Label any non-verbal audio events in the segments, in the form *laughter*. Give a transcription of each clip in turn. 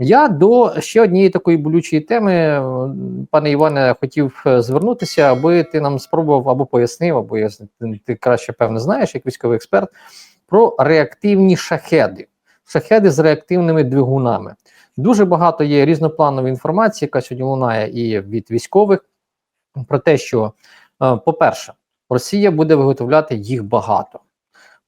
Я до ще однієї такої болючої теми, е, пане Іване, хотів е, звернутися, аби ти нам спробував або пояснив, або я, ти, краще певне знаєш, як військовий експерт, про реактивні шахеди. Шахеди з реактивними двигунами. Дуже багато є різнопланової інформації, яка сьогодні лунає і від військових про те, що, е, по-перше, Росія буде виготовляти їх багато.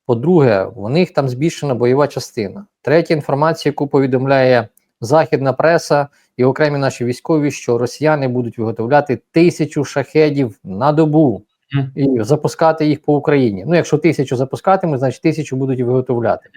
По-друге, у них там збільшена бойова частина. Третя інформація, яку повідомляє західна преса і окремі наші військові, що росіяни будуть виготовляти тисячу шахедів на добу і запускати їх по Україні. Ну, якщо тисячу запускатимуть, значить тисячу будуть виготовляти.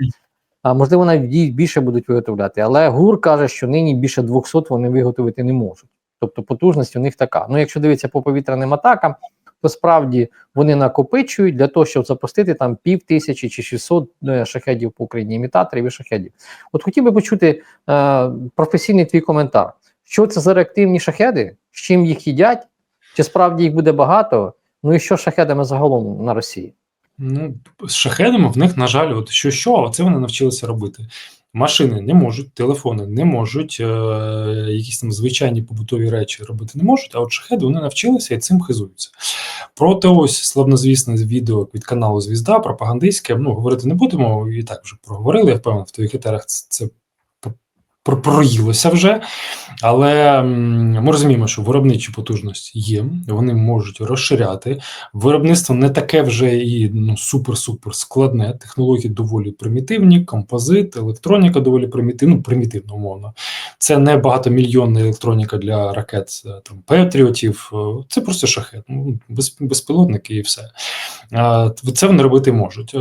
А можливо, навіть більше будуть виготовляти. Але ГУР каже, що нині більше 200 вони виготовити не можуть. Тобто потужність у них така. Ну, якщо дивитися по повітряним атакам, то справді вони накопичують для того, щоб запустити там пів тисячі чи 600 е, шахедів по Україні, імітаторів і шахедів. От хотів би почути е, професійний твій коментар. Що це за реактивні шахеди? З чим їх їдять? Чи справді їх буде багато? Ну і що з шахедами загалом на Росії? Ну, з шахедами в них, на жаль, от що, що, а це вони навчилися робити. Машини не можуть, телефони не можуть, е, якісь там звичайні побутові речі робити не можуть, а от шахеди вони навчилися і цим хизуються. Проте ось славнозвісне відео від каналу Звізда пропагандистське. Ну, говорити не будемо, і так вже проговорили. Я впевнений, в твоїх етерах це, це проїлося вже. Але ми розуміємо, що виробничі потужності є, вони можуть розширяти. Виробництво не таке вже і ну, супер-супер складне. Технології доволі примітивні, композит, електроніка доволі примітивна, ну, примітивно умовно. Це не багатомільйонна електроніка для ракет е, там Петріотів. е, Це просто шахет, ну, без, безпілотники і все. Е, Це вони робити можуть.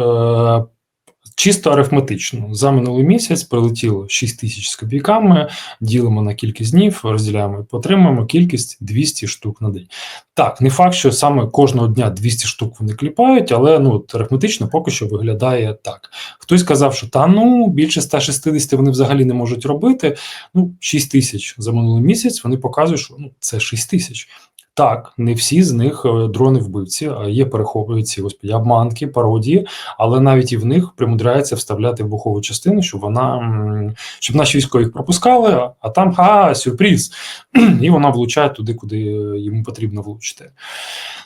Чисто арифметично за минулий місяць прилетіло 6 тисяч з копійками, ділимо на кількість днів, розділяємо і отримаємо кількість 200 штук на день. Так, не факт, що саме кожного дня 200 штук вони кліпають, але ну арифметично поки що виглядає так. Хтось сказав, що та ну більше 160 вони взагалі не можуть робити. Ну, 6 тисяч за минулий місяць вони показують, що ну це 6 тисяч. Так, не всі з них е, дрони вбивці, а є перехоплююці господі, обманки, пародії, але навіть і в них примудряється вставляти вибухову частину, щоб вона щоб наші військові їх пропускали, а там ха, сюрприз, *clears throat* і вона влучає туди, куди йому потрібно влучити.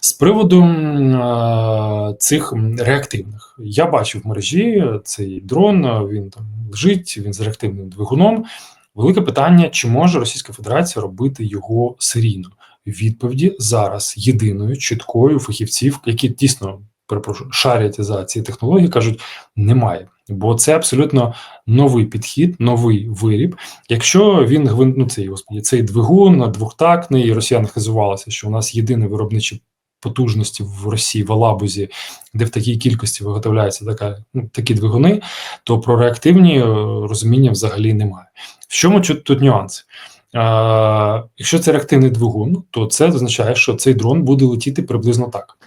З приводу е, цих реактивних, я бачив в мережі цей дрон, він там лежить, він з реактивним двигуном. Велике питання: чи може Російська Федерація робити його серійно? Відповіді зараз єдиною чіткою фахівців, які дійсно перепрошую, шарять за ці технології, кажуть, немає. Бо це абсолютно новий підхід, новий виріб. Якщо він ну, цей господі, цей двигун двохтактний, і росіяни хизувалися, що у нас єдине виробничі потужності в Росії в Алабузі, де в такій кількості виготовляються така, ну, такі двигуни, то про реактивні е, розуміння взагалі немає. В чому тут нюанс? Е, якщо це реактивний двигун, то це означає, що цей дрон буде летіти приблизно так.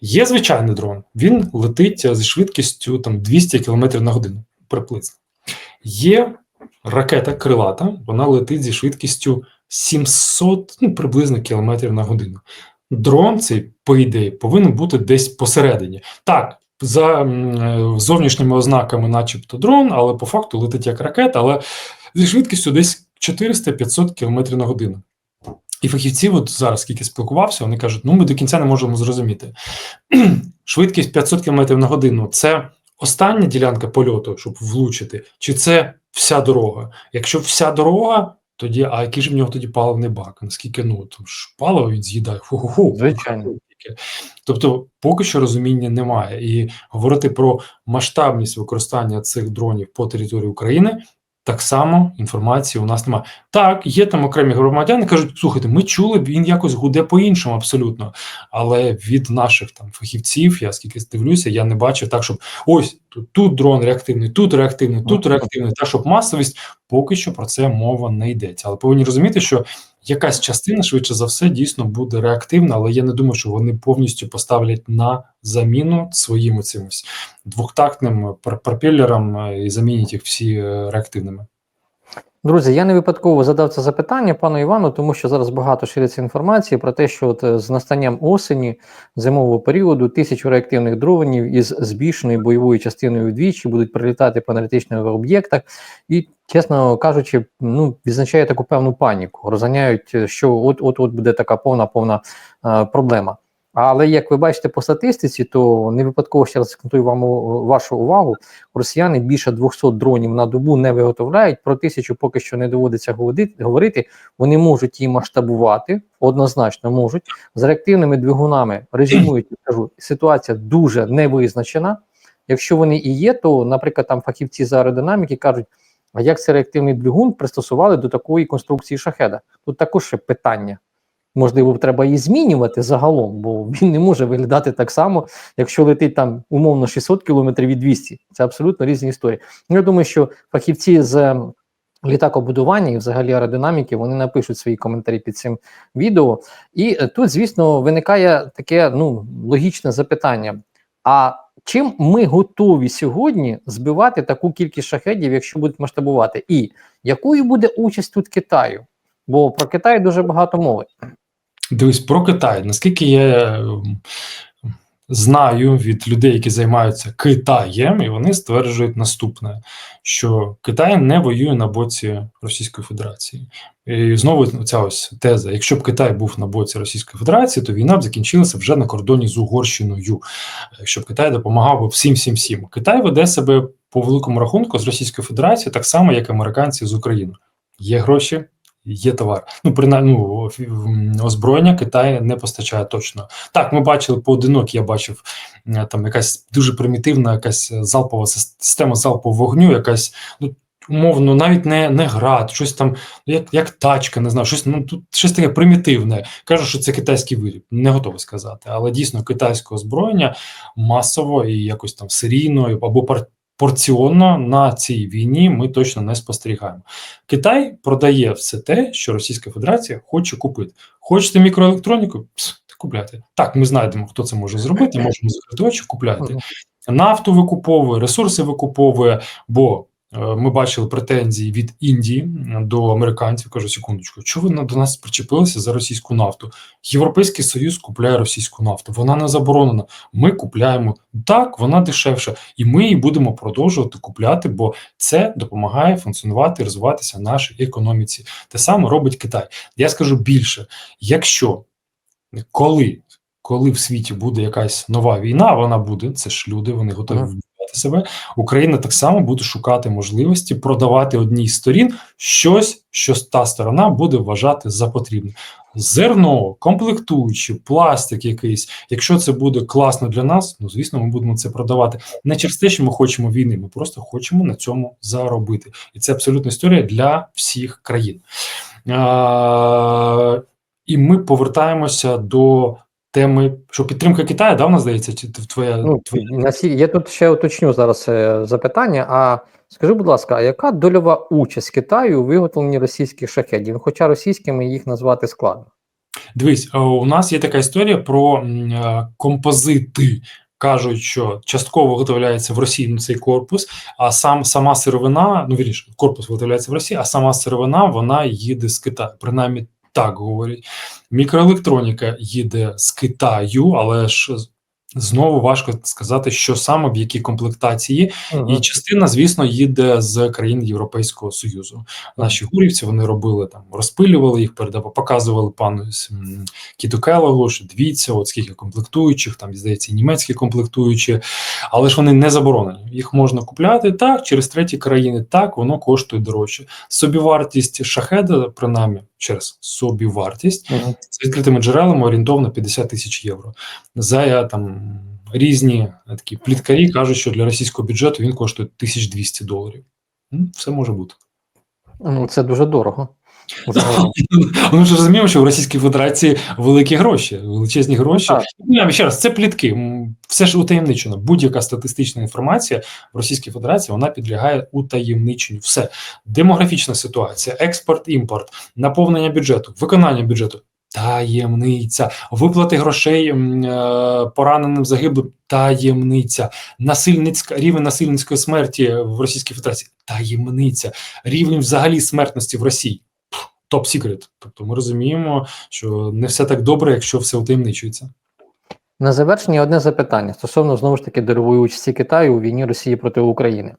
Є звичайний дрон, він летить зі швидкістю там 200 км на годину приблизно. Є ракета крилата, вона летить зі швидкістю 700 ну, приблизно кілометрів на годину. Дрон цей, по ідеї, повинен бути десь посередині. Так, за е, зовнішніми ознаками, начебто дрон, але по факту летить як ракета, але зі швидкістю десь 400-500 км на годину. І фахівці, от зараз скільки спілкувався, вони кажуть: ну ми до кінця не можемо зрозуміти. *clears throat* Швидкість 500 км на годину це остання ділянка польоту, щоб влучити, чи це вся дорога? Якщо вся дорога, тоді а який ж в нього тоді паливний бак? Наскільки ну там ж паливо він з'їдає? Ху-ху-ху. Звичайно. Тобто, поки що розуміння немає, і говорити про масштабність використання цих дронів по території України. Так само інформації у нас немає. Так, є там окремі громадяни, кажуть, слухайте, ми чули, він якось гуде по-іншому абсолютно. Але від наших там фахівців, я скільки дивлюся, я не бачив так, щоб ось тут, тут дрон реактивний, тут реактивний, тут реактивний, так щоб масовість поки що про це мова не йдеться. Але повинні розуміти, що якась частина швидше за все дійсно буде реактивна, але я не думаю, що вони повністю поставлять на заміну своїм цим двохтактним пр- пропелерам е, і замінять їх всі е, реактивними. Друзі, я не випадково задав це запитання пану Івану, тому що зараз багато шириться інформації про те, що от е, з настанням осені зимового періоду тисячу реактивних дронів із збільшеною бойовою частиною вдвічі будуть прилітати по енергетичних об'єктах, і, чесно кажучи, ну відзначає таку певну паніку. Розганяють, е, що от от от буде така повна повна е, проблема. Але як ви бачите по статистиці, то не випадково ще раз акцентую вам вашу увагу. Росіяни більше 200 дронів на добу не виготовляють. Про тисячу поки що не доводиться говорити. Вони можуть її масштабувати, однозначно можуть. З реактивними двигунами резюмують, кажу, ситуація дуже невизначена. Якщо вони і є, то, наприклад, там фахівці з аеродинаміки кажуть, а як цей реактивний двигун пристосували до такої конструкції шахеда? Тут також ще питання. Можливо, треба її змінювати загалом, бо він не може виглядати так само, якщо летить там умовно 600 кілометрів від 200. Це абсолютно різні історії. Я думаю, що фахівці з ем, літакобудування і взагалі аеродинаміки вони напишуть свої коментарі під цим відео. І е, тут, звісно, виникає таке ну логічне запитання: а чим ми готові сьогодні збивати таку кількість шахедів, якщо будуть масштабувати? І якою буде участь тут Китаю? Бо про Китай дуже багато мови. Дивись, про Китай. Наскільки я ем, знаю від людей, які займаються Китаєм, і вони стверджують наступне: що Китай не воює на боці Російської Федерації. І знову ця ось теза: якщо б Китай був на боці Російської Федерації, то війна б закінчилася вже на кордоні з Угорщиною. Якщо б Китай допомагав би всім, всім, всім. Китай веде себе по великому рахунку з Російською Федерацією, так само, як американці з Україною. Є гроші, є товар. Ну, принаймні, ну, озброєння Китай не постачає точно. Так, ми бачили поодинок, я бачив е, там якась дуже примітивна, якась залпова система залпового вогню, якась ну. Умовно, навіть не, не град, щось там, як, як тачка, не знаю, щось ну тут щось таке примітивне. Кажуть, що це китайський виріб, не готовий сказати. Але дійсно китайське озброєння масово і якось там серійно або порціонно на цій війні ми точно не спостерігаємо. Китай продає все те, що Російська Федерація хоче купити. Хочете мікроелектроніку? Пс, Купляйте. Так, ми знайдемо, хто це може зробити. Можемо закрити очі, купляйте. Нафту викуповує, ресурси викуповує, бо ми бачили претензії від Індії до американців. Кажу, секундочку, чого ви до нас причепилися за російську нафту? Європейський Союз купляє російську нафту. Вона не заборонена. Ми купляємо так, вона дешевша, і ми її будемо продовжувати купляти, бо це допомагає функціонувати, і розвиватися нашій економіці. Те саме робить Китай. Я скажу більше: якщо коли, коли в світі буде якась нова війна, вона буде, це ж люди, вони готові себе. Україна так само буде шукати можливості продавати одній з сторін щось, що та сторона буде вважати за потрібне. Зерно, комплектуючі, пластик якийсь. Якщо це буде класно для нас, ну звісно, ми будемо це продавати. Не через те, що ми хочемо війни, ми просто хочемо на цьому заробити. І це абсолютна історія для всіх країн. А, і ми повертаємося до теми, що підтримка Китаю, да, в нас здається, чи твоя, Ну, твоя я тут ще уточню зараз е, запитання. А скажи, будь ласка, а яка дольова участь Китаю у виготовленні російських шахедів? Ну, Хоча російськими їх назвати складно. Дивись, у нас є така історія про е, композити. Кажуть, що частково виготовляється в Росії цей корпус, а сам сама сировина, ну вірніше, корпус виготовляється в Росії, а сама сировина вона їде з Китаю. Принаймні так говорять. Мікроелектроніка їде з Китаю, але ж знову важко сказати, що саме в якій комплектації. Мгм. І частина, звісно, їде з країн Європейського Союзу. Наші гурівці вони робили там, розпилювали їх, показували пану Кіту Келогу, що дивіться, от скільки комплектуючих, там здається, і німецькі комплектуючі, але ж вони не заборонені. Їх можна купляти так, через треті країни, так воно коштує дорожче. Собівартість шахеда, принаймні, через собівартість Мгм. з відкритими джерелами орієнтовно 50 тисяч євро. За я там різні е, такі пліткарі кажуть, що для російського бюджету він коштує 1200 доларів. Ну, Все може бути. Ну, це дуже дорого. *laughs* Ми ж розуміємо, що в Російській Федерації великі гроші, величезні гроші. Ну, ще раз, це плітки. Все ж утаємничено. Будь-яка статистична інформація в Російській Федерації вона підлягає утаємниченню. Все демографічна ситуація, експорт, імпорт, наповнення бюджету, виконання бюджету. Таємниця. Виплати грошей е, пораненим загиблим таємниця. Насильницька рівень насильницької смерті в Російській Федерації таємниця. Рівень взагалі смертності в Росії. Топ секрет. Тобто ми розуміємо, що не все так добре, якщо все утаємничується. На завершення одне запитання стосовно знову ж таки дольової участі Китаю у війні Росії проти України.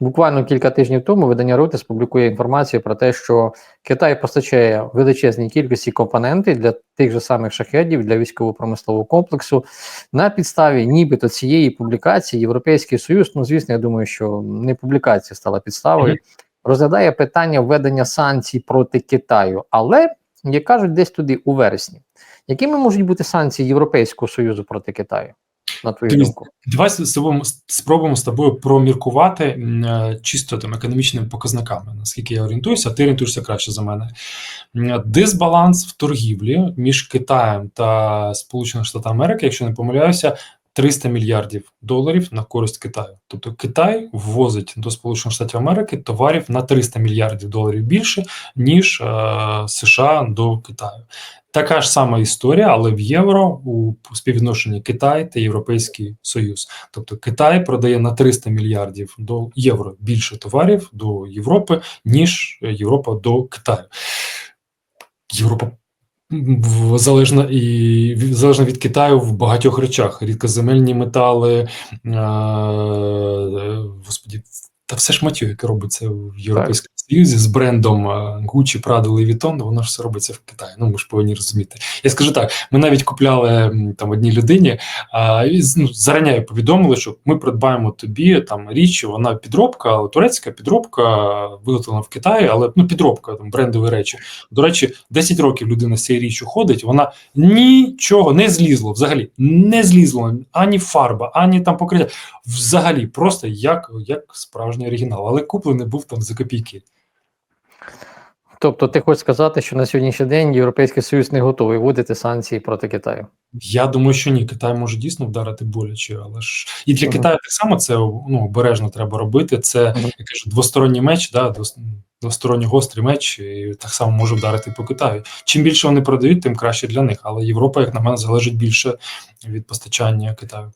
Буквально кілька тижнів тому видання Reuters публікує інформацію про те, що Китай постачає величезній кількості компоненти для тих же самих шахедів для військово-промислового комплексу. На підставі нібито цієї публікації Європейський Союз, ну звісно, я думаю, що не публікація стала підставою, розглядає питання введення санкцій проти Китаю, але як кажуть, десь туди у вересні. Якими можуть бути санкції Європейського Союзу проти Китаю? На твою Дивіться, думку? Давай спробуємо з тобою проміркувати е, чисто там економічними показниками. Наскільки я орієнтуюся, ти орієнтуєшся краще за мене. Дисбаланс в торгівлі між Китаєм та Сполученими Штатами Америки, якщо не помиляюся, 300 мільярдів доларів на користь Китаю. Тобто Китай ввозить до Сполучених Штатів Америки товарів на 300 мільярдів доларів більше, ніж е, США до Китаю. Така ж сама історія, але в євро у співвідношенні Китай та Європейський Союз. Тобто Китай продає на 300 мільярдів до євро більше товарів до Європи, ніж Європа до Китаю. Європа залежна і залежно від Китаю в багатьох речах: рідкоземельні метали, е, господі, та все ж матю, яке робиться в Європейському Союзі з брендом е, Gucci, Prada, Louis Vuitton, воно ж все робиться в Китаї. Ну ми ж повинні розуміти. Я скажу так: ми навіть купляли там одній людині, а, і, ну, зарані повідомили, що ми придбаємо тобі там річ, вона підробка, турецька підробка, виготовлена в Китаї, але ну підробка там брендові речі. До речі, 10 років людина з цією річчю ходить, вона нічого не злізло, взагалі не злізло ані фарба, ані там покриття. Взагалі, просто як, як справжній оригінал, але куплений був там за копійки. Тобто, ти хочеш сказати, що на сьогоднішній день Європейський Союз не готовий вводити санкції проти Китаю? Я думаю, що ні, Китай може дійсно вдарити боляче, але ж і для Мгм. Китаю так само це ну, обережно треба робити. Це Мгм. я кажу, двосторонній меч, да, двосторонній гострий меч, і так само може вдарити по Китаю. Чим більше вони продають, тим краще для них. Але Європа, як на мене, залежить більше від постачання Китаю.